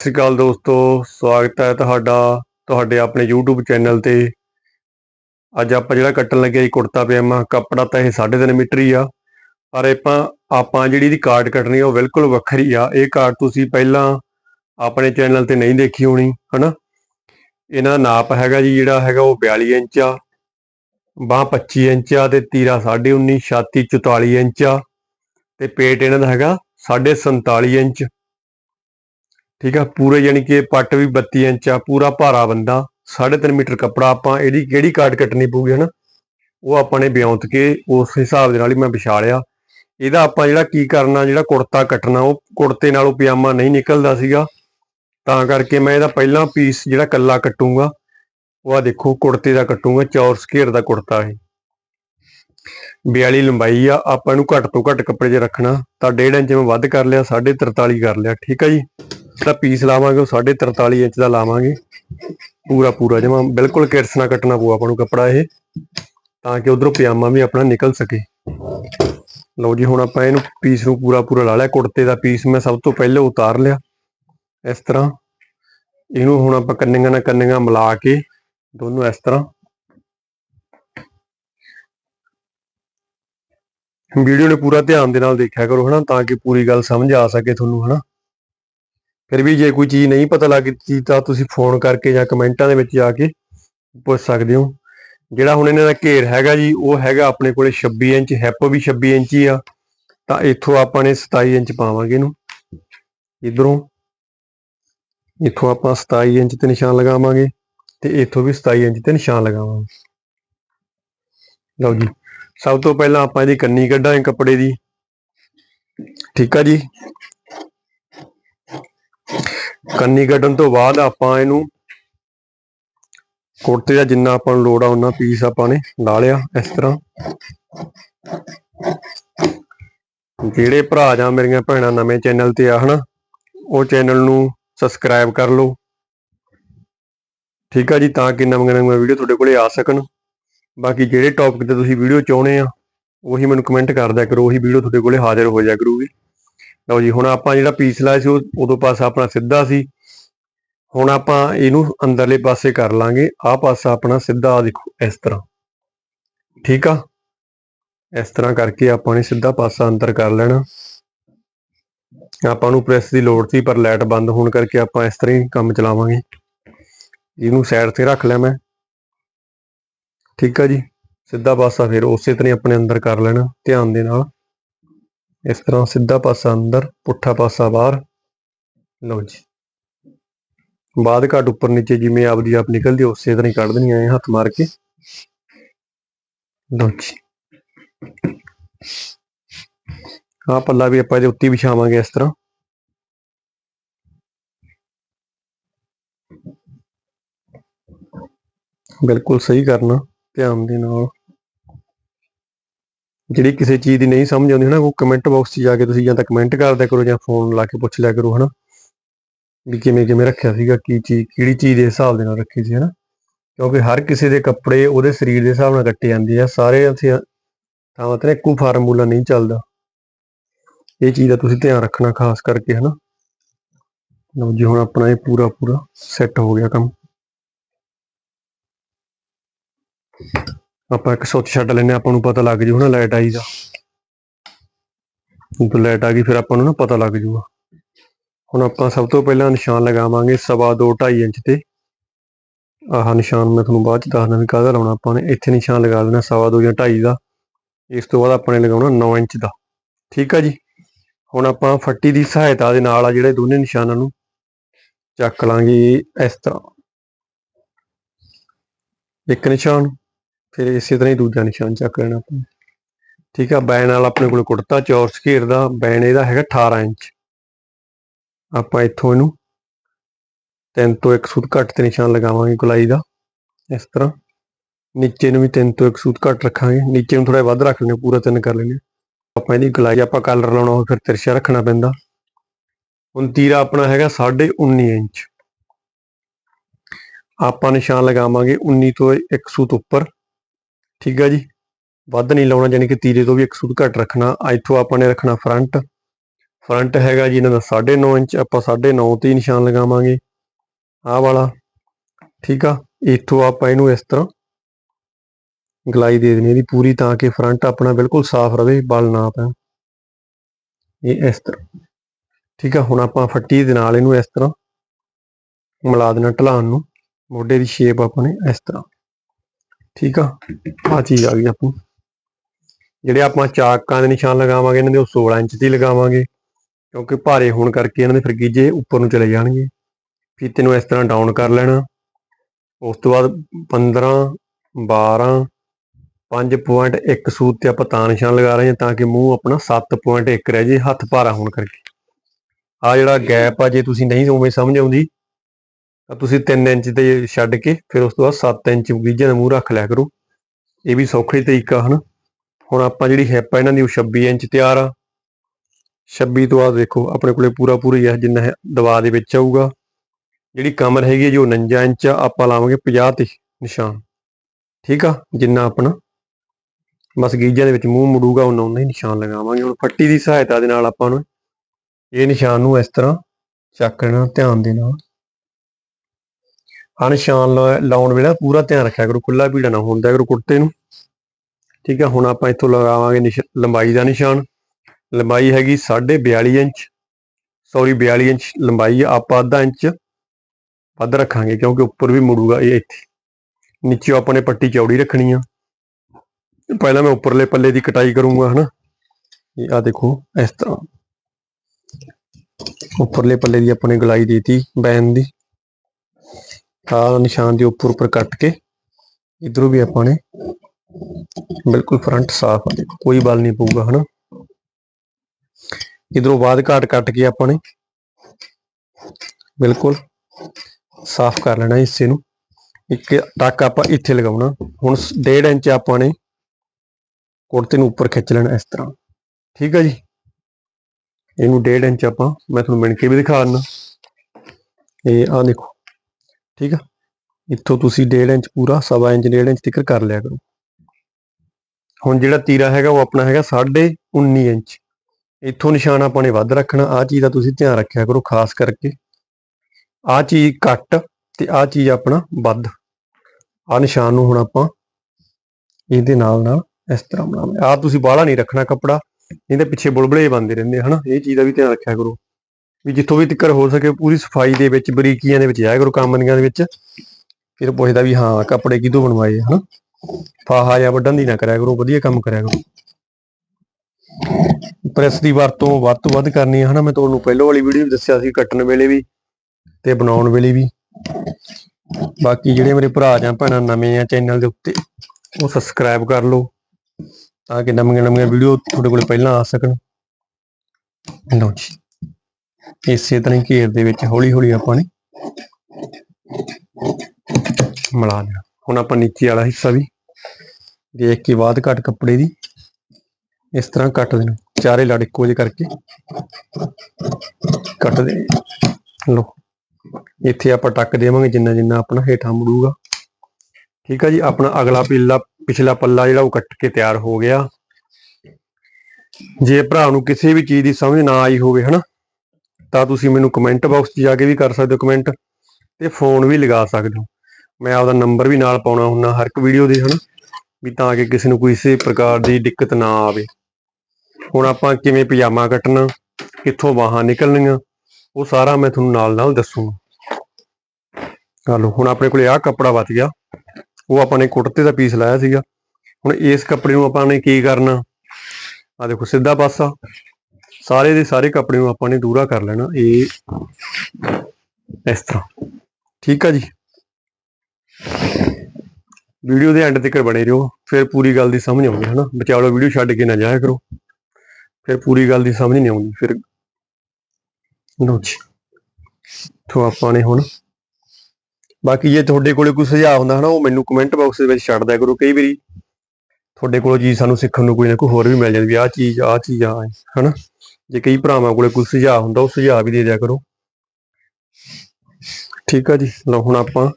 ਸਤਿ ਸ਼੍ਰੀ ਅਕਾਲ ਦੋਸਤੋ, ਸਵਾਗਤ ਹੈ ਤੁਹਾਡਾ, ਤੁਹਾਡੇ ਆਪਣੇ YouTube ਚੈਨਲ ਤੇ। ਅੱਜ ਆਪਾਂ ਜਿਹੜਾ ਕੱਟਣ ਲੱਗੇ ਜੀ ਕੁੜਤਾ ਪਜਾਮਾ, ਕੱਪੜਾ ਤਾਂ ਇਹ 3.5 ਮੀਟਰ ਹੀ ਆ। ਪਰ ਆਪਾਂ ਆਪਾਂ ਜਿਹੜੀ ਇਹਦੀ ਕਾਰਡ ਕੱਟਣੀ ਉਹ ਬਿਲਕੁਲ ਵੱਖਰੀ ਆ। ਇਹ ਕਾਰਡ ਤੁਸੀਂ ਪਹਿਲਾਂ ਆਪਣੇ ਚੈਨਲ ਤੇ ਨਹੀਂ ਦੇਖੀ ਹੋਣੀ, ਹਨਾ? ਇਹਨਾਂ ਦਾ ਨਾਪ ਹੈਗਾ ਜੀ, ਜਿਹੜਾ ਹੈਗਾ ਉਹ 42 ਇੰਚ ਆ, ਬਾਹ 25 ਇੰਚ ਆ ਤੇ ਤੀਰਾ 19.5 ਛਾਤੀ 44 ਇੰਚ ਆ। ਤੇ ਪੇਟ ਇਹਨਾਂ ਦਾ ਹੈਗਾ 47 ਇੰਚ। ਠੀਕ ਆ, ਪੂਰੇ ਯਾਨੀ ਕਿ ਪੱਟ ਵੀ 32 ਇੰਚ ਆ, ਪੂਰਾ ਭਾਰਾ ਬੰਦਾ 3.5 ਮੀਟਰ ਕੱਪੜਾ ਆਪਾਂ ਇਹਦੀ ਕਿਹੜੀ ਕਾਟ ਕੱਟਣੀ ਪਊਗੀ ਹਨਾ, ਉਹ ਆਪਾਂ ਨੇ ਬਿਉਂਤ ਕੇ ਉਸ ਹਿਸਾਬ ਦੇ ਨਾਲ ਹੀ ਮੈਂ ਵਿਛਾ ਲਿਆ ਇਹਦਾ ਆਪਾਂ ਜਿਹੜਾ ਕੀ ਕਰਨਾ, ਜਿਹੜਾ ਕੁੜਤਾ ਕੱਟਣਾ, ਉਹ ਕੁੜਤੇ ਨਾਲੋਂ ਪਜਾਮਾ ਨਹੀਂ ਨਿਕਲਦਾ ਸੀਗਾ। ਤਾਂ ਕਰਕੇ ਮੈਂ ਇਹਦਾ ਪਹਿਲਾ ਪੀਸ ਜਿਹੜਾ ਕੱਲਾ ਕੱਟੂੰਗਾ, ਉਹ ਆ ਦੇਖੋ ਕੁੜਤੇ ਦਾ ਕੱਟੂੰਗਾ ਚੌਰਸ ਘੇਰ ਦਾ ਕੁੜਤਾ ਇਹ। 42 ਲੰਬਾਈ ਆ, ਆਪਾਂ ਇਹਨੂੰ ਘੱਟ ਤੋਂ ਘੱਟ ਕੱਪੜੇ 'ਚ ਰੱਖਣਾ, ਤਾਂ 1.5 ਇੰਚ ਮੈਂ ਵੱਧ ਕਰ ਲਿਆ 43 ਕਰ ਲਿਆ, ਠੀਕ ਆ ਜੀ? ਜਿਹੜਾ ਪੀਸ ਲਾਵਾਂਗੇ, ਉਹ 43 ਇੰਚ ਦਾ ਲਾਵਾਂਗੇ। ਪੂਰਾ ਪੂਰਾ, ਜਮਾ ਬਿਲਕੁਲ ਕਿਰਸ ਨਾਲ ਕੱਟਣਾ ਪਊ ਆਪਾਂ ਨੂੰ ਕੱਪੜਾ ਇਹ, ਤਾਂ ਕਿ ਉਧਰੋਂ ਪਜਾਮਾ ਵੀ ਆਪਣਾ ਨਿਕਲ ਸਕੇ। ਲਓ ਜੀ, ਹੁਣ ਆਪਾਂ ਇਹਨੂੰ ਪੀਸ ਨੂੰ ਪੂਰਾ ਪੂਰਾ ਲਾ ਲਿਆ। ਕੁੜਤੇ ਦਾ ਪੀਸ ਮੈਂ ਸਭ ਤੋਂ ਪਹਿਲਾਂ ਉਤਾਰ ਲਿਆ, ਇਸ ਤਰ੍ਹਾਂ। ਇਹਨੂੰ ਹੁਣ ਆਪਾਂ ਕੰਨੀਆਂ ਨਾਲ ਕੰਨੀਆਂ ਮਿਲਾ ਕੇ ਦੋਨੋਂ ਇਸ ਤਰ੍ਹਾਂ। ਵੀਡੀਓ ਨੂੰ ਪੂਰਾ ਧਿਆਨ ਦੇ ਨਾਲ ਦੇਖਿਆ ਕਰੋ, ਹਨਾ, ਤਾਂ ਕਿ ਪੂਰੀ ਗੱਲ ਸਮਝ ਆ ਸਕੇ ਤੁਹਾਨੂੰ, ਹਨਾ। ਫਿਰ ਵੀ ਜੇ ਕੋਈ ਚੀਜ਼ ਨਹੀਂ ਪਤਾ ਲੱਗਦੀ ਤਾਂ ਤੁਸੀਂ ਫੋਨ ਕਰਕੇ ਜਾਂ ਕਮੈਂਟਾਂ ਦੇ ਵਿੱਚ ਜਾ ਕੇ ਪੁੱਛ ਸਕਦੇ ਹੋ। ਜਿਹੜਾ ਹੁਣ ਇਹਨਾਂ ਦਾ ਘੇਰ ਹੈਗਾ ਜੀ, ਉਹ ਹੈਗਾ ਆਪਣੇ ਕੋਲੇ 26 ਇੰਚ, ਹੈਪ ਵੀ 26 ਇੰਚ ਹੀ ਆ। ਤਾਂ ਇੱਥੋਂ ਆਪਾਂ ਨੇ 27 ਇੰਚ ਪਾਵਾਂਗੇ ਇਹਨੂੰ। ਇਧਰੋਂ ਇੱਥੋਂ ਆਪਾਂ 27 ਇੰਚ ਤੇ ਨਿਸ਼ਾਨ ਲਗਾਵਾਂਗੇ ਤੇ ਇੱਥੋਂ ਵੀ 27 ਇੰਚ ਤੇ ਨਿਸ਼ਾਨ ਲਗਾਵਾਂਗੇ। ਲਓ ਜੀ, ਸਭ ਤੋਂ ਪਹਿਲਾਂ ਆਪਾਂ ਇਹਦੀ ਕੰਨੀ ਕੱਢਾਂਗੇ ਕੱਪੜੇ ਦੀ। ਠੀਕ ਆ ਜੀ? ਕੰਨੀ ਕੱਢਣ ਤੋਂ ਬਾਅਦ ਆਪਾਂ ਇਹਨੂੰ ਕੁੜਤੇ ਦਾ ਜਿੰਨਾ ਆਪਾਂ ਨੂੰ ਲੋੜ ਆ ਉਹਨਾਂ ਪੀਸ ਆਪਾਂ ਨੇ ਲਾ ਲਿਆ ਇਸ ਤਰ੍ਹਾਂ। ਜਿਹੜੇ ਭਰਾ ਜਾਂ ਮੇਰੀਆਂ ਭੈਣਾਂ ਨਵੇਂ ਚੈਨਲ ਤੇ ਆ, ਹਨਾ, ਉਹ ਚੈਨਲ ਨੂੰ ਸਬਸਕ੍ਰਾਈਬ ਕਰ ਲਓ। ਠੀਕ ਆ ਜੀ, ਤਾਂ ਕਿ ਨਵੀਆਂ ਨਵੀਆਂ ਵੀਡੀਓ ਤੁਹਾਡੇ ਕੋਲੇ ਆ ਸਕਣ। ਬਾਕੀ ਜਿਹੜੇ ਟੌਪਿਕ ਤੇ ਤੁਸੀਂ ਵੀਡੀਓ ਚਾਹੁੰਦੇ ਆ, ਉਹੀ ਮੈਨੂੰ ਕਮੈਂਟ ਕਰ ਦਿਆ ਕਰੋ, ਉਹੀ ਵੀਡੀਓ ਤੁਹਾਡੇ ਕੋਲੇ ਹਾਜ਼ਰ ਹੋ ਜਾਇਆ ਕਰੂਗੀ। ਲਓ ਜੀ, ਹੁਣ ਆਪਾਂ ਜਿਹੜਾ ਪੀਸ ਲਾਇਆ ਸੀ, ਉਹ ਉਦੋਂ ਪਾਸਾ ਆਪਣਾ ਸਿੱਧਾ ਸੀ। ਹੁਣ ਆਪਾਂ ਇਹਨੂੰ ਅੰਦਰਲੇ ਪਾਸੇ ਕਰ ਲਾਂਗੇ। ਆਹ ਪਾਸਾ ਆਪਣਾ ਸਿੱਧਾ ਆ ਦੇਖੋ, ਇਸ ਤਰ੍ਹਾਂ। ਠੀਕ ਆ? ਇਸ ਤਰ੍ਹਾਂ ਕਰਕੇ ਆਪਾਂ ਨੇ ਸਿੱਧਾ ਪਾਸਾ ਅੰਦਰ ਕਰ ਲੈਣਾ। ਆਪਾਂ ਨੂੰ ਪ੍ਰੈਸ ਦੀ ਲੋੜ ਸੀ, ਪਰ ਲਾਈਟ ਬੰਦ ਹੋਣ ਕਰਕੇ ਆਪਾਂ ਇਸ ਤਰ੍ਹਾਂ ਹੀ ਕੰਮ ਚਲਾਵਾਂਗੇ। ਇਹਨੂੰ ਸਾਈਡ ਤੇ ਰੱਖ ਲਿਆ ਮੈਂ। ਠੀਕ ਆ ਜੀ? ਸਿੱਧਾ ਪਾਸਾ ਫਿਰ ਉਸੇ ਤਰ੍ਹਾਂ ਹੀ ਆਪਣੇ ਅੰਦਰ ਕਰ ਲੈਣਾ, ਧਿਆਨ ਦੇ ਨਾਲ। ਇਸ ਤਰ੍ਹਾਂ ਸਿੱਧਾ ਪਾਸਾ ਅੰਦਰ, ਪੁੱਠਾ ਪਾਸਾ ਬਾਹਰ। ਲਓ ਜੀ। ਬਾਅਦ ਘਾਟ ਉੱਪਰ ਨੀਚੇ ਜਿਵੇਂ ਆਪਦੀ ਆਪ ਨਿਕਲਦੀ, ਉਸੇ ਤਰ੍ਹਾਂ ਹੀ ਕੱਢ ਦੇਣੀ ਐ ਹੱਥ ਮਾਰ ਕੇ। ਲਓ ਜੀ। ਆਹ ਪੱਲਾ ਵੀ ਆਪਾਂ ਇਹਦੇ ਉੱਤੇ ਵਿਛਾਵਾਂਗੇ ਇਸ ਤਰ੍ਹਾਂ। ਬਿਲਕੁਲ ਸਹੀ ਕਰਨਾ, ਧਿਆਨ ਦੇ ਨਾਲ। ਜਿਹੜੀ ਕਿਸੇ ਚੀਜ਼ ਦੀ ਨਹੀਂ ਸਮਝ ਆਉਂਦੀ, ਹਨਾ, ਉਹ ਕਮੈਂਟ ਬਾਕਸ 'ਚ ਜਾ ਕੇ ਤੁਸੀਂ ਜਾਂ ਤਾਂ ਕਮੈਂਟ ਕਰ ਦਿਆ ਕਰੋ ਜਾਂ ਫੋਨ ਲਾ ਕੇ ਪੁੱਛ ਲਿਆ ਕਰੋ, ਹਨਾ, ਵੀ ਕਿਵੇਂ ਕਿਵੇਂ ਰੱਖਿਆ ਸੀਗਾ, ਕੀ ਚੀਜ਼, ਕਿਹੜੀ ਚੀਜ਼ ਦੇ ਹਿਸਾਬ ਦੇ ਨਾਲ ਰੱਖੀ ਸੀ, ਹਨਾ, ਕਿਉਂਕਿ ਹਰ ਕਿਸੇ ਦੇ ਕੱਪੜੇ ਉਹਦੇ ਸਰੀਰ ਦੇ ਹਿਸਾਬ ਨਾਲ ਕੱਟੇ ਜਾਂਦੇ ਆ, ਸਾਰੇ ਇੱਥੇ ਤਾਂ ਮਤਲਬ ਇੱਕੋ ਫਾਰਮੂਲਾ ਨਹੀਂ ਚੱਲਦਾ। ਇਹ ਚੀਜ਼ ਦਾ ਤੁਸੀਂ ਧਿਆਨ ਰੱਖਣਾ ਖਾਸ ਕਰਕੇ, ਹਨਾ। ਲਓ ਜੀ, ਹੁਣ ਆਪਣਾ ਇਹ ਪੂਰਾ ਪੂਰਾ ਸੈੱਟ ਹੋ ਗਿਆ ਕੰਮ। ਆਪਾਂ ਇੱਕ ਸੁੱਚ ਛੱਡ ਲੈਨੇ ਆਪਾਂ ਨੂੰ ਪਤਾ ਲੱਗ ਜੂ ਨਾ ਲਾਈਟ ਆਈ ਦਾ ਜਦੋਂ ਲਾਈਟ ਆ ਗਈ, ਫਿਰ ਆਪਾਂ ਨੂੰ ਨਾ ਪਤਾ ਲੱਗ ਜੂਗਾ। ਹੁਣ ਆਪਾਂ ਸਭ ਤੋਂ ਪਹਿਲਾਂ ਨਿਸ਼ਾਨ ਲਗਾਵਾਂਗੇ ਸਵਾ ਦੋ 2.5 ਇੰਚ ਤੇ। ਆਹ ਨਿਸ਼ਾਨ ਮੈਂ ਤੁਹਾਨੂੰ ਬਾਅਦ ਚ ਦੱਸਦਾ ਵੀ ਕਾਹਦਾ ਲਾਉਣਾ, ਆਪਾਂ ਨੇ ਇੱਥੇ ਨਿਸ਼ਾਨ ਲਗਾ ਦੇਣਾ ਸਵਾ ਦੋ ਜਾਂ 2.5 ਦਾ। ਇਸ ਤੋਂ ਬਾਅਦ ਆਪਾਂ ਨੇ ਲਗਾਉਣਾ 9 ਇੰਚ ਦਾ। ਠੀਕ ਆ ਜੀ? ਹੁਣ ਆਪਾਂ ਫੱਟੀ ਦੀ ਸਹਾਇਤਾ ਦੇ ਨਾਲ ਆ ਜਿਹੜੇ ਦੋਨੇ ਨਿਸ਼ਾਨਾਂ ਨੂੰ ਚੱਕ ਲਾਂਗੇ ਇਸ ਤਰ੍ਹਾਂ। ਇੱਕ ਨਿਸ਼ਾਨ ਫਿਰ ਇਸੇ ਤਰ੍ਹਾਂ ਹੀ ਦੂਜਾ ਨਿਸ਼ਾਨ ਚੱਕ ਲੈਣਾ ਆਪਾਂ ਠੀਕ ਆ ਬੈਨ ਨਾਲ ਆਪਣੇ ਕੋਲ ਕੁੜਤਾ, ਚੌਰਸ ਘੇਰ ਦਾ ਬੈਨ ਇਹਦਾ ਹੈਗਾ 18 ਇੰਚ। ਆਪਾਂ ਇੱਥੋਂ ਇਹਨੂੰ ਤਿੰਨ ਤੋਂ ਇੱਕ ਸੂਤ ਘੱਟ ਤੇ ਨਿਸ਼ਾਨ ਲਗਾਵਾਂਗੇ ਗੁਲਾਈ ਦਾ, ਇਸ ਤਰ੍ਹਾਂ। ਨੀਚੇ ਨੂੰ ਵੀ ਤਿੰਨ ਤੋਂ ਇੱਕ ਸੂਤ ਘੱਟ ਰੱਖਾਂਗੇ, ਨੀਚੇ ਨੂੰ ਥੋੜਾ ਵੱਧ ਰੱਖ ਲੈਣੇ ਪੂਰਾ ਤਿੰਨ ਕਰ ਲੈਣੇ ਆਪਾਂ ਇਹਦੀ ਗੁਲਾਈ ਆਪਾਂ ਕਲਰ ਲਾਉਣਾ ਹੋਵੇ ਫਿਰ ਤਿਰਛਾ ਰੱਖਣਾ ਪੈਂਦਾ। ਹੁਣ ਤੀਰਾ ਆਪਣਾ ਹੈਗਾ 19.5 ਇੰਚ। ਆਪਾਂ ਨਿਸ਼ਾਨ ਲਗਾਵਾਂਗੇ 19 ਤੋਂ ਇੱਕ ਸੂਤ ਉੱਪਰ। ਠੀਕ ਆ ਜੀ। ਵੱਧ ਨਹੀਂ ਲਾਉਣਾ ਯਾਨੀ ਕਿ ਤੀਰੇ ਤੋਂ ਵੀ ਇੱਕ ਸੂਟ ਘੱਟ ਰੱਖਣਾ। ਇੱਥੋਂ ਆਪਾਂ ਨੇ ਰੱਖਣਾ ਫਰੰਟ। ਫਰੰਟ ਹੈਗਾ ਜੀ ਇਹਨਾਂ ਦਾ 9.5 ਇੰਚ, ਆਪਾਂ 9.5 ਤੇ ਨਿਸ਼ਾਨ ਲਗਾਵਾਂਗੇ। ਆਹ ਵਾਲਾ, ਠੀਕ ਆ। ਇੱਥੋਂ ਆਪਾਂ ਇਹਨੂੰ ਇਸ ਤਰ੍ਹਾਂ ਗਲਾਈ ਦੇ ਦੇਣੀ ਇਹਦੀ ਪੂਰੀ, ਤਾਂ ਕਿ ਫਰੰਟ ਆਪਣਾ ਬਿਲਕੁਲ ਸਾਫ਼ ਰਵੇ, ਬਲ ਨਾ ਪੈਣ। ਇਹ ਇਸ ਤਰ੍ਹਾਂ, ਠੀਕ ਆ। ਹੁਣ ਆਪਾਂ ਫੱਟੀ ਦੇ ਨਾਲ ਇਹਨੂੰ ਇਸ ਤਰ੍ਹਾਂ ਮਿਲਾ ਦੇਣਾ ਢਲਾਨ ਨੂੰ। ਮੋਢੇ ਦੀ ਸ਼ੇਪ ਆਪਾਂ ਨੇ ਇਸ ਤਰ੍ਹਾਂ। ਠੀਕ ਆ? ਆ ਚੀਜ਼ ਆ ਗਈ ਆਪਣੀ ਜਿਹੜੇ ਆਪਾਂ ਚਾਕਾਂ ਦੇ ਨਿਸ਼ਾਨ ਲਗਾਵਾਂਗੇ, ਇਹਨਾਂ ਦੇ ਉਹ 16 ਇੰਚ ਦੀ ਲਗਾਵਾਂਗੇ, ਕਿਉਂਕਿ ਭਾਰੇ ਹੋਣ ਕਰਕੇ ਇਹਨਾਂ ਦੇ ਫਰਕੀਜੇ ਉੱਪਰ ਨੂੰ ਚਲੇ ਜਾਣਗੇ। ਫੀਤੇ ਨੂੰ ਇਸ ਤਰ੍ਹਾਂ ਡਾਊਨ ਕਰ ਲੈਣਾ। ਉਸ ਤੋਂ ਬਾਅਦ 15 12 5.1 ਸੂਤ ਤੇ ਆਪਾਂ ਤਾਂ ਨਿਸ਼ਾਨ ਲਗਾ ਰਹੇ ਹਾਂ, ਤਾਂ ਕਿ ਮੂੰਹ ਆਪਣਾ 7.1 ਰਹਿ ਜੇ, ਹੱਥ ਭਾਰਾ ਹੋਣ ਕਰਕੇ। ਆ ਜਿਹੜਾ ਗੈਪ ਆ, ਜੇ ਤੁਸੀਂ ਨਹੀਂ ਉਵੇਂ ਸਮਝ ਆਉਂਦੀ ਤਾਂ ਤੁਸੀਂ 3 ਇੰਚ ਤੇ ਛੱਡ ਕੇ ਫਿਰ ਉਸ ਤੋਂ ਬਾਅਦ 7 ਇੰਚ ਗੀਜੇ ਦਾ ਮੂੰਹ ਰੱਖ ਲਿਆ ਕਰੋ। ਇਹ ਵੀ ਸੌਖਾ ਹੀ ਤਰੀਕਾ ਹਨ। ਹੁਣ ਆਪਾਂ ਜਿਹੜੀ ਹਿੱਪ ਆ ਇਹਨਾਂ ਦੀ ਉਹ 26 ਇੰਚ ਤਿਆਰ ਆ। 26 ਤੋਂ ਬਾਅਦ ਦੇਖੋ, ਆਪਣੇ ਕੋਲੇ ਪੂਰਾ ਪੂਰੀ ਹੀ ਜਿੰਨਾ ਹੈ ਦਬਾ ਦੇ ਵਿੱਚ ਆਊਗਾ। ਜਿਹੜੀ ਕਮਰ ਹੈਗੀ ਹੈ ਜੋ 49 ਇੰਚ ਆ, ਆਪਾਂ ਲਾਵਾਂਗੇ 50 ਤੇ ਨਿਸ਼ਾਨ। ਠੀਕ ਆ? ਜਿੰਨਾ ਆਪਣਾ। ਬਸ ਗੀਜਿਆਂ ਦੇ ਵਿੱਚ ਮੂੰਹ ਮੁੜੂਗਾ ਉਹਨਾਂ ਉਹਨਾਂ ਹੀ ਨਿਸ਼ਾਨ ਲਗਾਵਾਂਗੇ। ਹੁਣ ਫੱਟੀ ਦੀ ਸਹਾਇਤਾ ਦੇ ਨਾਲ ਆਪਾਂ ਨੂੰ ਇਹ ਨਿਸ਼ਾਨ ਨੂੰ ਇਸ ਤਰ੍ਹਾਂ ਚੱਕ ਲੈਣਾ, ਧਿਆਨ ਦੇ ਨਾਲ ਆ ਨਿਸ਼ਾਨ ਲਾ- ਲਾਉਣ ਵੇਲੇ ਪੂਰਾ ਧਿਆਨ ਰੱਖਿਆ ਕਰੋ ਖੁੱਲਾ ਭੀੜਾ ਨਾ ਹੁੰਦਾ ਕਰੋ ਕੁੜਤੇ ਨੂੰ। ਠੀਕ ਹੈ ਹੁਣ ਆਪਾਂ ਇੱਥੋਂ ਲਗਾਵਾਂਗੇ ਨਿਸ਼- ਲੰਬਾਈ ਦਾ ਨਿਸ਼ਾਨ। ਲੰਬਾਈ ਹੈਗੀ 42.5 ਇੰਚ, ਸੌਰੀ 42 ਇੰਚ ਲੰਬਾਈ ਆਪਾਂ ਅੱਧਾ ਇੰਚ ਵੱਧ ਰੱਖਾਂਗੇ ਕਿਉਂਕਿ ਉੱਪਰ ਵੀ ਮੁੜੂਗਾ ਇਹ ਇੱਥੇ। ਨੀਚੇ ਆਪਾਂ ਨੇ ਪੱਟੀ ਚੌੜੀ ਰੱਖਣੀ ਆ। ਪਹਿਲਾਂ ਮੈਂ ਉੱਪਰਲੇ ਪੱਲੇ ਦੀ ਕਟਾਈ ਕਰੂੰਗਾ, ਹਨਾ। ਇਹ ਆ ਦੇਖੋ, ਇਸ ਤਰ੍ਹਾਂ। ਉੱਪਰਲੇ ਪੱਲੇ ਦੀ ਆਪਾਂ ਨੇ ਗਲਾਈ ਦੇਤੀ ਬੈਨ ਦੀ। ਆ ਨਿਸ਼ਾਨ ਦੇ ਉੱਪਰ ਉੱਪਰ ਕੱਟ ਕੇ ਇਧਰੋਂ ਵੀ ਆਪਾਂ ਨੇ ਬਿਲਕੁਲ ਫਰੰਟ ਸਾਫ਼ ਆ। ਦੇਖੋ ਕੋਈ ਬਲ ਨਹੀਂ ਪਊਗਾ, ਹਨਾ? ਇਧਰੋਂ ਬਾਅਦ ਘਾਟ ਕੱਟ ਕੇ ਆਪਾਂ ਨੇ ਬਿਲਕੁਲ ਸਾਫ਼ ਕਰ ਲੈਣਾ ਹਿੱਸੇ ਨੂੰ। ਇੱਕ ਟੱਕ ਆਪਾਂ ਇੱਥੇ ਲਗਾਉਣਾ। ਹੁਣ 1.5 ਇੰਚ ਆਪਾਂ ਨੇ ਕੁੜਤੇ ਨੂੰ ਉੱਪਰ ਖਿੱਚ ਲੈਣਾ ਇਸ ਤਰ੍ਹਾਂ। ਠੀਕ ਹੈ ਜੀ? ਇਹਨੂੰ 1.5 ਇੰਚ ਆਪਾਂ, ਮੈਂ ਤੁਹਾਨੂੰ ਮਿਣ ਕੇ ਵੀ ਦਿਖਾ ਦਿੰਦਾ। ਇਹ ਆ ਦੇਖੋ। ਠੀਕ ਆ? ਇੱਥੋਂ ਤੁਸੀਂ 1.5 ਇੰਚ ਪੂਰਾ, ਸਵਾ ਇੰਚ 1.5 ਇੰਚ ਤੱਕ ਕਰ ਲਿਆ ਕਰੋ। ਹੁਣ ਜਿਹੜਾ ਤੀਰਾ ਹੈਗਾ, ਉਹ ਆਪਣਾ ਹੈਗਾ 19 ਇੰਚ। ਇੱਥੋਂ ਨਿਸ਼ਾਨ ਆਪਾਂ ਨੇ ਵੱਧ ਰੱਖਣਾ। ਆ ਚੀਜ਼ ਦਾ ਤੁਸੀਂ ਧਿਆਨ ਰੱਖਿਆ ਕਰੋ ਖਾਸ ਕਰਕੇ। ਆ ਚੀਜ਼ ਘੱਟ ਤੇ ਆ ਚੀਜ਼ ਆਪਣਾ ਵੱਧ। ਆ ਨਿਸ਼ਾਨ ਨੂੰ ਹੁਣ ਆਪਾਂ ਇਹਦੇ ਨਾਲ ਨਾਲ ਇਸ ਤਰ੍ਹਾਂ ਬਣਾਵਾਂਗੇ। ਆ ਤੁਸੀਂ ਬਾਹਲਾ ਨਹੀਂ ਰੱਖਣਾ ਕੱਪੜਾ। ਇਹਦੇ ਪਿੱਛੇ ਬੁਲਬਲੇ ਬੰਦੇ ਰਹਿੰਦੇ ਹਨਾ? ਇਹ ਚੀਜ਼ ਦਾ ਵੀ ਧਿਆਨ ਰੱਖਿਆ ਕਰੋ। ਵੀ ਜਿੱਥੋਂ ਵੀ ਤਿੱਕਰ ਹੋ ਸਕੇ ਪੂਰੀ ਸਫ਼ਾਈ ਦੇ ਵਿੱਚ, ਬਰੀਕੀਆਂ ਦੇ ਵਿੱਚ, ਜਾਇਆ ਕਰੋ ਕੰਪਨੀਆਂ ਦੇ ਵਿੱਚ। ਫਿਰ ਪੁੱਛਦਾ ਵੀ ਹਾਂ, ਕੱਪੜੇ ਕਿਦੋਂ ਬਣਵਾਏ, ਹਨਾ? ਫਾਹਾ ਜਾਂ ਵੱਢਣ ਦੀ ਨਾ ਕਰਿਆ ਕਰੋ, ਵਧੀਆ ਕੰਮ ਕਰਿਆ ਕਰੋ। ਪ੍ਰੈਸ ਦੀ ਵਰਤੋਂ ਵੱਧ ਤੋਂ ਵੱਧ ਕਰਨੀ ਹੈ ਹਨਾ? ਮੈਂ ਤੁਹਾਨੂੰ ਪਹਿਲਾਂ ਵਾਲੀ ਵੀਡੀਓ ਵੀ ਦੱਸਿਆ ਸੀ, ਕੱਟਣ ਵੇਲੇ ਵੀ ਤੇ ਬਣਾਉਣ ਵੇਲੇ ਵੀ। ਬਾਕੀ ਜਿਹੜੇ ਮੇਰੇ ਭਰਾ ਜਾਂ ਭੈਣਾਂ ਨਵੇਂ ਆ ਚੈਨਲ ਦੇ ਉੱਤੇ, ਉਹ ਸਬਸਕ੍ਰਾਈਬ ਕਰ ਲਓ, ਤਾਂ ਕਿ ਨਵੀਆਂ ਨਵੀਆਂ ਵੀਡੀਓ ਤੁਹਾਡੇ ਕੋਲ ਪਹਿਲਾਂ ਆ ਸਕਣ। ਲਓ ਜੀ। ਇਸੇ ਤਰ੍ਹਾਂ ਹੀ ਘੇਰ ਦੇ ਵਿੱਚ ਹੌਲੀ ਹੌਲੀ ਆਪਾਂ ਨੇ ਮਿਲਾ ਲਿਆ। ਹੁਣ ਆਪਾਂ ਨੀਚੇ ਵਾਲਾ ਹਿੱਸਾ ਵੀ ਦੇਖ ਕੇ ਬਾਅਦ ਘੱਟ ਕੱਪੜੇ ਦੀ ਇਸ ਤਰ੍ਹਾਂ ਕੱਟ ਦੇਣਾ। ਚਾਰੇ ਲੜ ਇੱਕੋ ਜਿਹੇ ਕਰਕੇ ਕੱਟ ਦੇ। ਲਓ, ਇੱਥੇ ਆਪਾਂ ਟੱਕ ਦੇਵਾਂਗੇ ਜਿੰਨਾ ਜਿੰਨਾ ਆਪਣਾ ਹੇਠਾਂ ਮੁੜੂਗਾ। ਠੀਕ ਆ ਜੀ, ਆਪਣਾ ਅਗਲਾ ਪਿੱਲਾ, ਪਿਛਲਾ ਪੱਲਾ ਜਿਹੜਾ ਉਹ ਕੱਟ ਕੇ ਤਿਆਰ ਹੋ ਗਿਆ। ਜੇ ਭਰਾ ਨੂੰ ਕਿਸੇ ਵੀ ਚੀਜ਼ ਦੀ ਸਮਝ ਨਾ ਆਈ ਹੋਵੇ, ਹਨਾ? ਤਾਂ ਤੁਸੀਂ ਮੈਨੂੰ ਕਮੈਂਟ ਬਾਕਸ 'ਚ ਜਾ ਕੇ ਵੀ ਕਰ ਸਕਦੇ ਹੋ ਕਮੈਂਟ ਤੇ ਫੋਨ ਵੀ ਲਗਾ ਸਕਦੇ ਹੋ। ਮੈਂ ਆਪਦਾ ਨੰਬਰ ਵੀ ਨਾਲ ਪਾਉਣਾ ਹੁੰਦਾ ਹਰ ਇੱਕ ਵੀਡੀਓ ਦੇ ਹਨਾ, ਵੀ ਤਾਂ ਕਿ ਕਿਸੇ ਨੂੰ ਕੋਈ ਇਸੇ ਪ੍ਰਕਾਰ ਦੀ ਦਿੱਕਤ ਨਾ ਆਵੇ। ਹੁਣ ਆਪਾਂ ਕਿਵੇਂ ਪਜਾਮਾ ਕੱਟਣਾ, ਕਿੱਥੋਂ ਬਾਹਾਂ ਨਿਕਲਣੀਆਂ, ਉਹ ਸਾਰਾ ਮੈਂ ਤੁਹਾਨੂੰ ਨਾਲ ਨਾਲ ਦੱਸੂਗਾ। ਚਲੋ ਹੁਣ ਆਪਣੇ ਕੋਲੇ ਆਹ ਕੱਪੜਾ ਬਚ ਗਿਆ। ਉਹ ਆਪਾਂ ਨੇ ਕੁੜਤੇ ਦਾ ਪੀਸ ਲਾਇਆ ਸੀਗਾ। ਹੁਣ ਇਸ ਕੱਪੜੇ ਨੂੰ ਆਪਾਂ ਨੇ ਕੀ ਕਰਨਾ? ਆ ਦੇਖੋ, ਸਿੱਧਾ ਪਾਸਾ। ਸਾਰੇ ਦੇ ਸਾਰੇ ਕੱਪੜੇ ਨੂੰ ਆਪਾਂ ਨੇ ਦੂਰਾ ਕਰ ਲੈਣਾ ਇਹ ਇਸ ਤਰ੍ਹਾਂ। ਠੀਕ ਆ ਜੀ? ਵੀਡੀਓ ਦੇ ਐਂਡ ਤੱਕ ਬਣੇ ਰਹੋ, ਫਿਰ ਪੂਰੀ ਗੱਲ ਦੀ ਸਮਝ ਆਉਂਦੀ ਹੈ ਨਾ ਵਿਚਾਲੋ ਵੀਡੀਓ ਛੱਡ ਕੇ ਨਾ ਜਾਇਆ ਕਰੋ। ਫਿਰ ਪੂਰੀ ਗੱਲ ਦੀ ਸਮਝ ਨਹੀਂ ਆਉਂਦੀ, ਫਿਰ ਲਓ ਜੀ। ਤੋਂ ਆਪਾਂ ਨੇ ਹੁਣ ਬਾਕੀ ਜੇ ਤੁਹਾਡੇ ਕੋਲੇ ਕੋਈ ਸੁਝਾਅ ਹੁੰਦਾ, ਹਨਾ, ਉਹ ਮੈਨੂੰ ਕਮੈਂਟ ਬਾਕਸ ਦੇ ਵਿੱਚ ਛੱਡ ਦਿਆ ਕਰੋ ਕਈ ਵਾਰੀ। ਤੁਹਾਡੇ ਕੋਲੋਂ ਚੀਜ਼ ਸਾਨੂੰ ਸਿੱਖਣ ਨੂੰ ਕੋਈ ਨਾ ਕੋਈ ਹੋਰ ਵੀ ਮਿਲ ਜਾਂਦੀ ਵੀ ਆਹ ਚੀਜ਼ ਆਹ ਚੀਜ਼ ਆ ਹਨਾ? ਜੇ ਕਈ ਭਰਾਵਾਂ ਕੋਲੇ ਕੋਈ ਸੁਝਾਅ ਹੁੰਦਾ, ਉਹ ਸੁਝਾਅ ਵੀ ਦੇ ਦਿਆ ਕਰੋ। ਠੀਕ ਆ ਜੀ, ਲਓ ਹੁਣ ਆਪਾਂ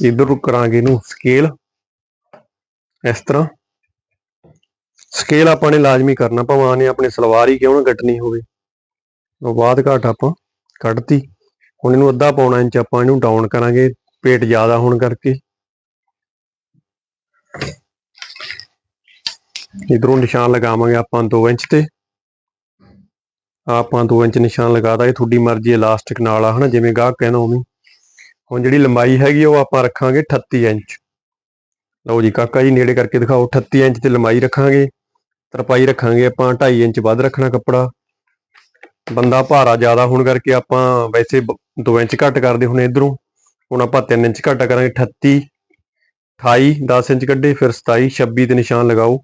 ਇਧਰ ਕਰਾਂਗੇ ਇਹਨੂੰ ਸਕੇਲ ਇਸ ਤਰ੍ਹਾਂ ਸਕੇਲ ਆਪਾਂ ਨੇ ਲਾਜ਼ਮੀ ਕਰਨਾ, ਭਾਵੇਂ ਨੇ ਆਪਣੇ ਸਲਵਾਰ ਹੀ ਕਿਉਂ ਨਾ ਕੱਟਣੀ ਹੋਵੇ। ਉਹ ਬਾਅਦ ਘਾਟ ਆਪਾਂ ਕੱਢਤੀ। ਹੁਣ ਇਹਨੂੰ ਅੱਧਾ ਪੌਣਾ ਇੰਚ ਆਪਾਂ ਇਹਨੂੰ ਡਾਊਨ ਕਰਾਂਗੇ ਪੇਟ ਜ਼ਿਆਦਾ ਹੋਣ ਕਰਕੇ। ਇਧਰੋਂ ਨਿਸ਼ਾਨ ਲਗਾਵਾਂਗੇ ਆਪਾਂ 2 ਇੰਚ ਤੇ। ਆਪਾਂ 2 ਇੰਚ ਨਿਸ਼ਾਨ ਲਗਾਤਾ ਇਹ ਤੁਹਾਡੀ ਮਰਜ਼ੀ ਇਲਾਸਟਿਕ ਨਾਲ ਆ, ਹਨਾ, ਜਿਵੇਂ ਗਾਹਕ ਕਹਿੰਦਾ ਉਵੇਂ। ਹੁਣ ਜਿਹੜੀ ਲੰਬਾਈ ਹੈਗੀ ਉਹ ਆਪਾਂ ਰੱਖਾਂਗੇ 38 ਇੰਚ। ਲਓ ਜੀ, ਕਾਕਾ ਜੀ ਨੇੜੇ ਕਰਕੇ ਦਿਖਾਓ 38 ਇੰਚ ਤੇ ਲੰਬਾਈ ਰੱਖਾਂਗੇ। ਤਰਪਾਈ ਰੱਖਾਂਗੇ ਆਪਾਂ 2.5 ਇੰਚ ਵੱਧ ਰੱਖਣਾ ਕੱਪੜਾ। ਬੰਦਾ ਭਾਰਾ ਜ਼ਿਆਦਾ ਹੋਣ ਕਰਕੇ ਆਪਾਂ ਵੈਸੇ 2 ਇੰਚ ਘੱਟ ਕਰਦੇ ਹੁਣ ਇਧਰੋਂ। ਹੁਣ ਆਪਾਂ 3 ਇੰਚ ਘੱਟ ਕਰਾਂਗੇ 38 28 10 ਇੰਚ ਕੱਢੇ, ਫਿਰ 27 26 ਤੇ ਨਿਸ਼ਾਨ ਲਗਾਓ।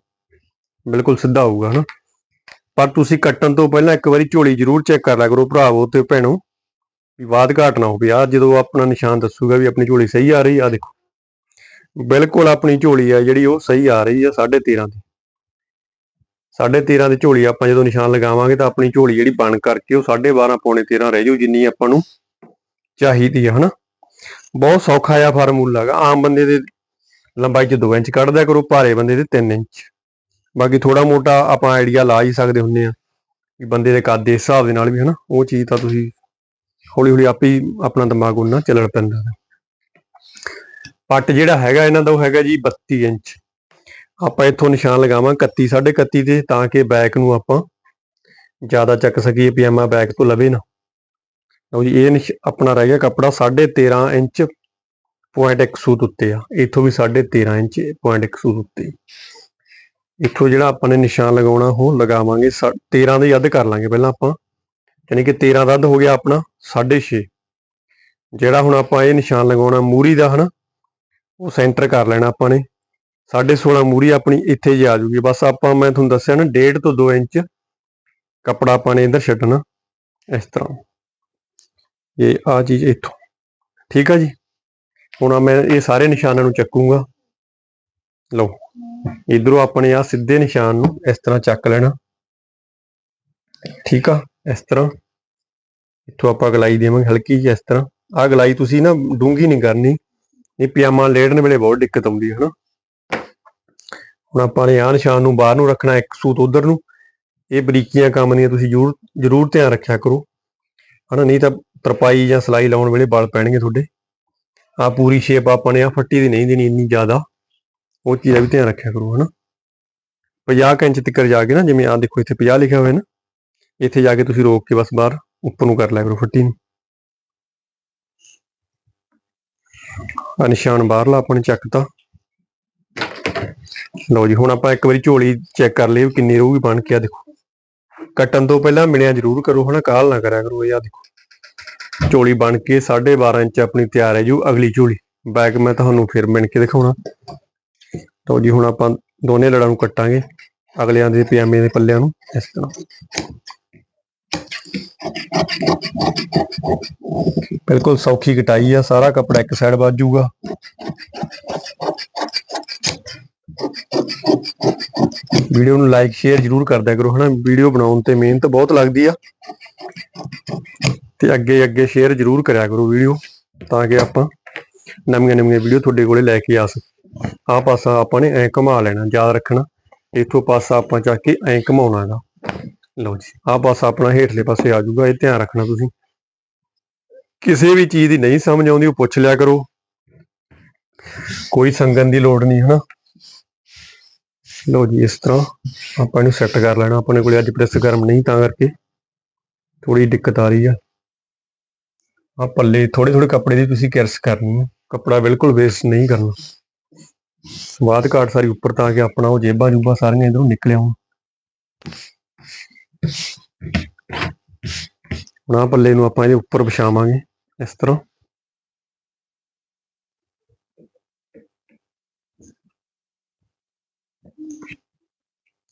ਬਿਲਕੁਲ ਸਿੱਧਾ ਆਊਗਾ ਹਨਾ। ਪਰ ਤੁਸੀਂ ਕੱਟਣ ਤੋਂ ਪਹਿਲਾਂ ਇੱਕ ਵਾਰੀ ਝੋਲੀ ਜ਼ਰੂਰ ਚੈੱਕ ਕਰ ਲਿਆ ਕਰੋ ਭਰਾਵੋ ਤੇ ਭੈਣੋ, ਵੀ ਬਾਦ ਘਾਟ ਨਾ ਹੋਵੇ। ਆ ਜਦੋਂ ਆਪਣਾ ਨਿਸ਼ਾਨ ਦੱਸੂਗਾ ਵੀ ਆਪਣੀ ਝੋਲੀ ਸਹੀ ਆ ਰਹੀ ਆ ਦੇਖੋ। ਬਿਲਕੁਲ ਆਪਣੀ ਝੋਲੀ ਆ ਜਿਹੜੀ, ਉਹ ਸਹੀ ਆ ਰਹੀ ਆ 13.5 ਦੀ। 13.5 ਦੀ ਝੋਲੀ ਆਪਾਂ ਜਦੋਂ ਨਿਸ਼ਾਨ ਲਗਾਵਾਂਗੇ ਤਾਂ ਆਪਣੀ ਝੋਲੀ ਜਿਹੜੀ ਬਣ ਕਰਕੇ ਉਹ 12.5 ਪੌਣੇ 13 ਰਹਿ ਜੂ ਜਿੰਨੀ ਆਪਾਂ ਨੂੰ ਚਾਹੀਦੀ ਆ, ਹਨਾ? ਬਹੁਤ ਸੌਖਾ ਆ ਫਾਰਮੂਲਾ ਹੈਗਾ। ਆਮ ਬੰਦੇ ਦੇ ਲੰਬਾਈ ਚ 2 ਇੰਚ ਕੱਢ ਦਿਆ ਕਰੋ, ਭਾਰੇ ਬੰਦੇ ਦੇ 3 ਇੰਚ। ਬਾਕੀ ਥੋੜਾ ਮੋਟਾ ਆਪਾਂ ਆਈਡੀਆ ਲਾ ਹੀ ਸਕਦੇ ਹੁੰਨੇ ਆ ਵੀ ਬੰਦੇ ਦੇ ਕੱਦ ਦੇ ਹਿਸਾਬ ਦੇ ਨਾਲ ਵੀ ਹਨਾ, ਉਹ ਚੀਜ਼ ਤਾਂ ਤੁਸੀਂ ਹੌਲੀ ਹੌਲੀ ਆਪੇ ਹੀ ਆਪਣਾ ਦਿਮਾਗ ਉਹਨਾਂ ਚੱਲਣ ਪੈਂਦਾ ਹੈ। ਪੱਟ ਜਿਹੜਾ ਹੈਗਾ ਇਹਨਾਂ ਦਾ ਉਹ ਹੈਗਾ ਜੀ 32 ਇੰਚ। ਆਪਾਂ ਇੱਥੋਂ ਨਿਸ਼ਾਨ ਲਗਾਵਾਂ 31 31.5 ਤੇ ਤਾਂ ਕਿ ਬੈਕ ਨੂੰ ਆਪਾਂ ਜ਼ਿਆਦਾ ਚੱਕ ਸਕੀਏ ਪਜਾਮਾ ਬੈਕ ਤੋਂ ਲਵੇ ਨਾ। ਲਓ ਜੀ, ਇਹ ਨਿਸ਼- ਆਪਣਾ ਰਹਿ ਗਿਆ ਕੱਪੜਾ 13.5 ਇੰਚ ਪੁਆਇੰਟ ਇੱਕ ਸੂਤ ਉੱਤੇ ਆ। ਇੱਥੋਂ ਵੀ 13.5 ਇੰਚ ਪੁਆਇੰਟ ਇੱਕ ਸੂਤ ਉੱਤੇ। ਇੱਥੋਂ ਜਿਹੜਾ ਆਪਾਂ ਨੇ ਨਿਸ਼ਾਨ ਲਗਾਉਣਾ, ਉਹ ਲਗਾਵਾਂਗੇ 13 ਦੇ ਅੱਧ ਕਰ ਲਾਂਗੇ ਪਹਿਲਾਂ ਆਪਾਂ। ਯਾਨੀ ਕਿ 13 ਦਾ ਅੱਧ ਹੋ ਗਿਆ ਆਪਣਾ 6.5 ਜਿਹੜਾ ਹੁਣ ਆਪਾਂ ਇਹ ਨਿਸ਼ਾਨ ਲਗਾਉਣਾ ਮੂਰੀ ਦਾ, ਹਨਾ? ਉਹ ਸੈਂਟਰ ਕਰ ਲੈਣਾ ਆਪਾਂ ਨੇ। 16.5 ਮੂਰੀ ਆਪਣੀ ਇੱਥੇ ਜੀ ਆ ਜੂਗੀ। ਬਸ ਆਪਾਂ, ਮੈਂ ਤੁਹਾਨੂੰ ਦੱਸਿਆ ਨਾ 1.5 ਤੋਂ 2 ਇੰਚ ਕੱਪੜਾ ਆਪਾਂ ਨੇ ਇੱਧਰ ਛੱਡਣਾ, ਇਸ ਤਰ੍ਹਾਂ। ਇਹ ਆ ਚੀਜ਼ ਇੱਥੋਂ। ਠੀਕ ਆ ਜੀ? ਹੁਣ ਮੈਂ ਇਹ ਸਾਰੇ ਨਿਸ਼ਾਨਾਂ ਨੂੰ ਚੱਕੂਗਾ। ਲਓ। ਇਧਰੋਂ ਆਪਣੇ ਆ ਸਿੱਧੇ ਨਿਸ਼ਾਨ ਨੂੰ ਇਸ ਤਰ੍ਹਾਂ ਚੱਕ ਲੈਣਾ। ਠੀਕ ਆ? ਇਸ ਤਰ੍ਹਾਂ। ਇੱਥੋਂ ਆਪਾਂ ਗਲਾਈ ਦੇਵਾਂਗੇ ਹਲਕੀ ਜਿਹੀ ਇਸ ਤਰ੍ਹਾਂ। ਆ ਗਲਾਈ ਤੁਸੀਂ ਨਾ ਡੂੰਗੀ ਨਹੀਂ ਕਰਨੀ। ਇਹ ਪਜਾਮਾ ਲੇੜਨ ਵੇਲੇ ਬਹੁਤ ਦਿੱਕਤ ਆਉਂਦੀ ਹੈ ਹਨਾ ਹੁਣ ਆਪਾਂ ਨੇ ਆ ਨਿਸ਼ਾਨ ਨੂੰ ਬਾਹਰ ਨੂੰ ਰੱਖਣਾ ਇੱਕ ਸੂਤ ਉਧਰ ਨੂੰ। ਇਹ ਬਰੀਕੀਆਂ ਕੰਮ ਦੀਆਂ ਤੁਸੀਂ ਜ਼ਰੂਰ ਜ਼ਰੂਰ ਧਿਆਨ ਰੱਖਿਆ ਕਰੋ। ਹਨਾ, ਨਹੀਂ ਤਾਂ ਤਰਪਾਈ ਜਾਂ ਸਲਾਈ ਲਾਉਣ ਵੇਲੇ ਬਲ ਪੈਣਗੇ ਤੁਹਾਡੇ। ਆ ਪੂਰੀ ਸ਼ੇਪ ਆਪਾਂ ਨੇ ਆ ਫੱਟੀ ਦੀ ਨਹੀਂ ਦੇਣੀ ਇੰਨੀ ਜ਼ਿਆਦਾ। ਉਹ ਚੀਜ਼ ਦਾ ਵੀ ਧਿਆਨ ਰੱਖਿਆ ਕਰੋ, ਹਨਾ। 50 ਇੰਚ ਤੱਕ ਜਾ ਕੇ ਨਾ, ਜਿਵੇਂ ਆ ਦੇਖੋ ਇੱਥੇ 50 ਲਿਖਿਆ ਹੋਇਆ ਨਾ, ਇੱਥੇ ਜਾ ਕੇ ਤੁਸੀਂ ਰੋਕ ਕੇ ਬਸ ਬਾਹਰ ਉੱਪਰ ਨੂੰ ਕਰ ਲਿਆ ਕਰੋ ਫੱਟੀ ਨੂੰ। ਆ ਨਿਸ਼ਾਨ ਬਾਹਰਲਾ ਆਪਾਂ ਨੇ ਚੱਕਤਾ। ਲਓ ਜੀ, ਹੁਣ ਆਪਾਂ ਇੱਕ ਵਾਰੀ ਝੋਲੀ ਚੈੱਕ ਕਰ ਲਈ ਕਿੰਨੀ ਰਹੂਗੀ ਬਣ ਕੇ ਆ ਦੇਖੋ। ਕੱਟਣ ਤੋਂ ਪਹਿਲਾਂ ਮਿਲਿਆ ਜ਼ਰੂਰ ਕਰੋ, ਹਨਾ ਕਾਲ ਨਾ ਕਰਿਆ ਕਰੋ, ਇਹ ਆ ਦੇਖੋ। ਝੋਲੀ ਬਣ ਕੇ 12.5 ਇੰਚ ਆਪਣੀ ਤਿਆਰ ਹੈ ਜੀ ਅਗਲੀ ਝੋਲੀ। ਬੈਕ ਮੈਂ ਤੁਹਾਨੂੰ ਫਿਰ ਮਿਣ ਕੇ ਦਿਖਾਉਣਾ। ਲਓ ਜੀ, ਹੁਣ ਆਪਾਂ ਦੋਨੇ ਲੜਾਂ ਨੂੰ ਕੱਟਾਂਗੇ। ਅਗਲਿਆਂ ਦੇ ਪਜਾਮੇ ਦੇ ਪੱਲਿਆਂ ਨੂੰ। ਇਸ ਤਰ੍ਹਾਂ। ਬਿਲਕੁਲ ਸੌਖੀ ਕਟਾਈ ਆ, ਸਾਰਾ ਕੱਪੜਾ ਇੱਕ ਸਾਈਡ ਵੱਜ ਜਾਊਗਾ। ਵੀਡੀਓ ਨੂੰ ਲਾਈਕ ਸ਼ੇਅਰ ਜਰੂਰ ਕਰਦਿਆ ਕਰੋ, ਹਨਾ? ਵੀਡੀਓ ਬਣਾਉਣ ਤੇ ਮਿਹਨਤ ਬਹੁਤ ਲੱਗਦੀ ਆ। ਤੇ ਅੱਗੇ ਅੱਗੇ ਸ਼ੇਅਰ ਜਰੂਰ ਕਰਿਆ ਕਰੋ ਵੀਡੀਓ, ਤਾਂ ਕਿ ਆਪਾਂ ਨਵੀਆਂ ਨਵੀਆਂ ਵੀਡੀਓ ਤੁਹਾਡੇ ਕੋਲੇ ਲੈ ਕੇ ਆ ਸਕੀਏ। ਆਹ ਪਾਸਾ ਆਪਾਂ ਨੇ ਐ ਘੁਮਾ ਲੈਣਾ, ਯਾਦ ਰੱਖਣਾ। ਇਥੋਂ ਪਾਸਾ ਆਪਾਂ ਚੱਕ ਕੇ ਐ ਘਮਾਉਣਾਗਾ ਲਓ ਜੀ, ਆਹ ਪਾਸਾ ਆਪਣਾ ਹੇਠਲੇ ਪਾਸੇ ਆ ਜਾਊਗਾ, ਇਹ ਧਿਆਨ ਰੱਖਣਾ ਤੁਸੀਂ। ਕਿਸੇ ਵੀ ਚੀਜ਼ ਦੀ ਨਹੀਂ ਸਮਝ ਆਉਂਦੀ, ਉਹ ਪੁੱਛ ਲਿਆ ਕਰੋ। ਕੋਈ ਸੰਗਨ ਦੀ ਲੋੜ ਨਹੀਂ, ਹਨਾ? ਲਓ ਜੀ, ਇਸ ਤਰ੍ਹਾਂ ਆਪਾਂ ਇਹਨੂੰ ਸੈੱਟ ਕਰ ਲੈਣਾ। ਆਪਣੇ ਕੋਲੇ ਅੱਜ ਪ੍ਰੈਸ ਗਰਮ ਨਹੀਂ, ਤਾਂ ਕਰਕੇ ਥੋੜੀ ਦਿੱਕਤ ਆ ਰਹੀ ਆ। ਆ ਪੱਲੇ ਥੋੜੇ ਥੋੜੇ ਕੱਪੜੇ ਦੀ ਤੁਸੀਂ ਕਿਰਸ ਕਰਨੀ ਹੈ ਕੱਪੜਾ ਬਿਲਕੁਲ ਵੇਸਟ ਨਹੀਂ ਕਰਨਾ। ਸਵਾਦ ਘਾਟ ਸਾਰੀ ਉੱਪਰ ਤਾਂ ਕਿ ਆਪਣਾ ਉਹ ਜੇਬਾਂ ਜੂਬਾਂ ਸਾਰੀਆਂ ਇਧਰੋਂ ਨਿਕਲ ਆਉਣ ਹੁਣ ਆਹ ਪੱਲੇ ਨੂੰ ਆਪਾਂ ਇਹਦੇ ਉੱਪਰ ਵਿਛਾਵਾਂਗੇ, ਇਸ ਤਰ੍ਹਾਂ।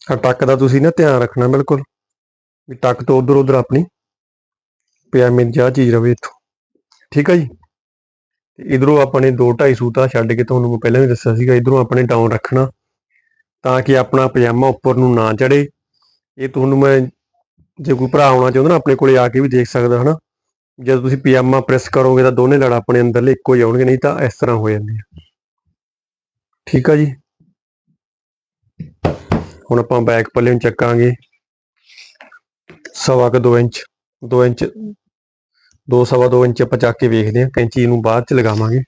ਆ ਟੱਕ ਦਾ ਤੁਸੀਂ ਨਾ ਧਿਆਨ ਰੱਖਣਾ ਬਿਲਕੁਲ, ਵੀ ਟੱਕ ਤੋਂ ਉਧਰ ਉਧਰ ਆਪਣੀ ਪਿਆ ਦੀ ਜਾ ਚੀਜ਼ ਰਵੇ ਇੱਥੋਂ। ਠੀਕ ਆ ਜੀ? ਤੇ ਇਧਰੋਂ ਆਪਾਂ ਨੇ 2 2.5 ਸੂਤਾ ਛੱਡ ਕੇ ਤੁਹਾਨੂੰ ਮੈਂ ਪਹਿਲਾਂ ਵੀ ਦੱਸਿਆ ਸੀਗਾ, ਇਧਰੋਂ ਆਪਣੇ ਡਾਊਨ ਰੱਖਣਾ, ਤਾਂ ਕਿ ਆਪਣਾ ਪਜਾਮਾ ਉੱਪਰ ਨੂੰ ਨਾ ਚੜੇ ਇਹ ਤੁਹਾਨੂੰ ਮੈਂ, ਜੇ ਕੋਈ ਭਰਾ ਆਉਣਾ ਚਾਹੁੰਦਾ ਨਾ ਆਪਣੇ ਕੋਲੇ ਆ ਕੇ ਵੀ ਦੇਖ ਸਕਦਾ, ਹਨਾ? ਜਦੋਂ ਤੁਸੀਂ ਪਜਾਮਾ ਪ੍ਰੈਸ ਕਰੋਗੇ ਤਾਂ ਦੋਨੇ ਲੜ ਆਪਣੇ ਅੰਦਰਲੇ ਇੱਕੋ ਹੀ ਆਉਣਗੇ, ਨਹੀਂ ਤਾਂ ਇਸ ਤਰ੍ਹਾਂ ਹੋ ਜਾਂਦੇ ਆ। ਠੀਕ ਆ ਜੀ? ਹੁਣ ਆਪਾਂ ਬੈਕ ਪੱਲੇ ਨੂੰ ਚੱਕਾਂਗੇ। ਸਵਾ ਕੁ 2 ਇੰਚ 2 ਇੰਚ ਦੋ ਸਵਾ 2 ਇੰਚ ਆਪਾਂ ਚੱਕ ਕੇ ਵੇਖਦੇ ਹਾਂ, ਕੈਂਚੀ ਨੂੰ ਬਾਅਦ ਚ ਲਗਾਵਾਂਗੇ।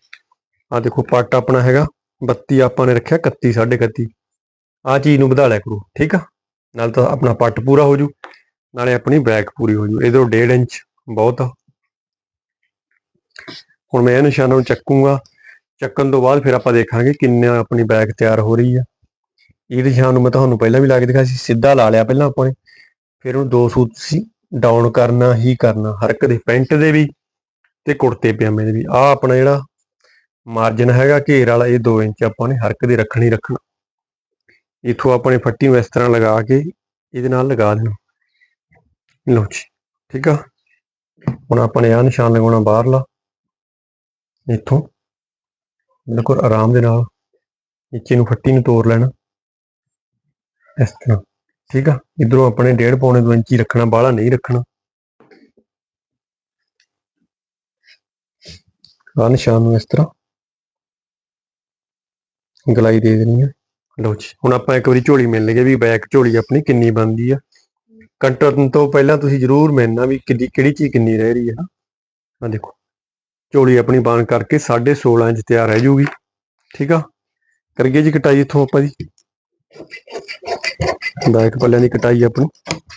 ਆ ਦੇਖੋ ਪੱਟ ਆਪਣਾ ਹੈਗਾ 32 ਆਪਾਂ ਨੇ ਰੱਖਿਆ 31 31.5 ਆ ਚੀਜ਼ ਨੂੰ ਵਧਾ ਲਿਆ ਕਰੋ, ਠੀਕ ਆ? ਨਾਲ ਤਾਂ ਆਪਣਾ ਪੱਟ ਪੂਰਾ ਹੋ ਜੂ, ਨਾਲੇ ਆਪਣੀ ਬੈਕ ਪੂਰੀ ਹੋ ਜੂ। ਇਧਰੋਂ 1.5 ਇੰਚ, ਬਹੁਤ ਆ। ਹੁਣ ਮੈਂ ਇਹ ਨਿਸ਼ਾਨ ਨੂੰ ਚੱਕੂਗਾ। ਚੱਕਣ ਤੋਂ ਬਾਅਦ ਫਿਰ ਆਪਾਂ ਦੇਖਾਂਗੇ ਕਿੰਨਾ ਆਪਣੀ ਬੈਕ ਤਿਆਰ ਹੋ ਰਹੀ ਆ। ਇਹ ਨਿਸ਼ਾਨ ਨੂੰ ਮੈਂ ਤੁਹਾਨੂੰ ਪਹਿਲਾਂ ਵੀ ਲਾ ਕੇ ਦਿਖਾਇਆ ਸੀ, ਸਿੱਧਾ ਲਾ ਲਿਆ ਪਹਿਲਾਂ ਆਪਾਂ ਨੇ। ਫਿਰ ਉਹਨੂੰ ਦੋ ਸੂਤ ਸੀ ਡਾਊਨ ਕਰਨਾ, ਹੀ ਕਰਨਾ, ਹਰ ਇੱਕ ਦੇ ਪੈਂਟ ਦੇ ਵੀ ਤੇ ਕੁੜਤੇ ਪਜਾਮੇ ਦੇ ਵੀ। ਆ ਆਪਣਾ ਜਿਹੜਾ ਮਾਰਜਨ ਹੈਗਾ ਘੇਰ ਵਾਲਾ, ਇਹ 2 ਇੰਚ ਆਪਾਂ ਨੇ ਹਰ ਇੱਕ ਦੇ ਰੱਖਣੀ ਰੱਖਣਾ। ਇਥੋਂ ਆਪਣੇ ਫੱਟੀ ਨੂੰ ਇਸ ਤਰ੍ਹਾਂ ਲਗਾ ਕੇ ਇਹਦੇ ਨਾਲ ਲਗਾ ਦੇਣਾ। ਲਓ ਜੀ, ਠੀਕ ਆ? ਹੁਣ ਆਪਾਂ ਨੇ ਆ ਨਿਸ਼ਾਨ ਲਗਾਉਣਾ ਬਾਹਰਲਾ। ਇੱਥੋਂ, ਬਿਲਕੁਲ ਆਰਾਮ ਦੇ ਨਾਲ ਨੀਚੇ ਨੂੰ ਫੱਟੀ ਨੂੰ ਤੋੜ ਲੈਣਾ। ਇਸ ਤਰ੍ਹਾਂ। ਠੀਕ ਆ? ਇਧਰੋਂ ਆਪਣੇ ਡੇਢ ਪੌਣੇ 2 ਇੰਚੀ ਰੱਖਣਾ, ਬਾਹਲਾ ਨਹੀਂ ਰੱਖਣਾ। ਆ ਨਿਸ਼ਾਨ ਨੂੰ ਇਸ ਤਰ੍ਹਾਂ। ਗਲਾਈ ਦੇ ਦੇਣੀ ਹੈ ਲਓ ਜੀ, ਹੁਣ ਆਪਾਂ ਇੱਕ ਵਾਰੀ ਝੋਲੀ ਮਿਲ ਲਈਏ ਵੀ ਬੈਕ ਝੋਲੀ ਆਪਣੀ ਕਿੰਨੀ ਬਣਦੀ ਆ। ਕੰਟਰਨ ਤੋਂ ਪਹਿਲਾਂ ਤੁਸੀਂ ਜ਼ਰੂਰ ਮਿਲਣਾ ਵੀ ਕਿੱਡੀ ਕਿਹੜੀ ਚੀਜ਼ ਕਿੰਨੀ ਰਹਿ ਰਹੀ ਹੈ ਆ ਦੇਖੋ, ਝੋਲੀ ਆਪਣੀ ਬਣ ਕਰਕੇ 16.5 ਇੰਚ ਤਿਆਰ ਰਹਿ ਜੂਗੀ। ਠੀਕ ਆ? ਕਰੀਏ ਜੀ ਕਟਾਈ ਇੱਥੋਂ ਆਪਾਂ ਜੀ ਬੈਕ ਪੱਲਿਆਂ ਦੀ ਕਟਾਈ ਆਪਣੀ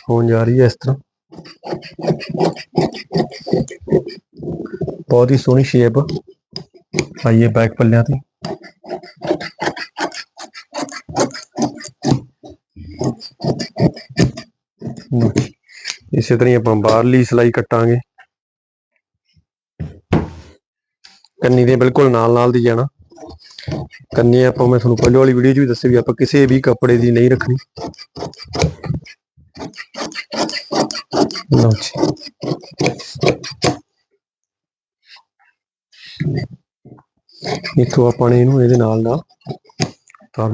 ਹੋਣ ਜਾ ਰਹੀ ਹੈ ਇਸ ਤਰ੍ਹਾਂ। ਬਹੁਤ ਹੀ ਸੋਹਣੀ ਸ਼ੇਪ ਆਈਏ ਬੈਕ ਪੱਲਿਆਂ ਤੇ ਇਸੇ ਤਰ੍ਹਾਂ ਹੀ ਆਪਾਂ ਬਾਹਰਲੀ ਸਲਾਈ ਕੱਟਾਂਗੇ। ਕੰਨੀ ਦੇ ਬਿਲਕੁਲ ਨਾਲ ਨਾਲ ਦੀ ਜਾਣਾ। ਕੰਨੀ ਆਪਾਂ, ਮੈਂ ਤੁਹਾਨੂੰ ਪਹਿਲਾਂ ਵਾਲੀ ਵੀਡੀਓ 'ਚ ਵੀ ਦੱਸਿਆ ਵੀ ਆਪਾਂ ਕਿਸੇ ਵੀ ਕੱਪੜੇ ਦੀ ਨਹੀਂ ਰੱਖਣੀ। ਲਓ ਜੀ। ਇਥੋਂ ਆਪਾਂ ਨੇ ਇਹਨੂੰ ਇਹਦੇ ਨਾਲ ਨਾਲ ਉਤਾਰ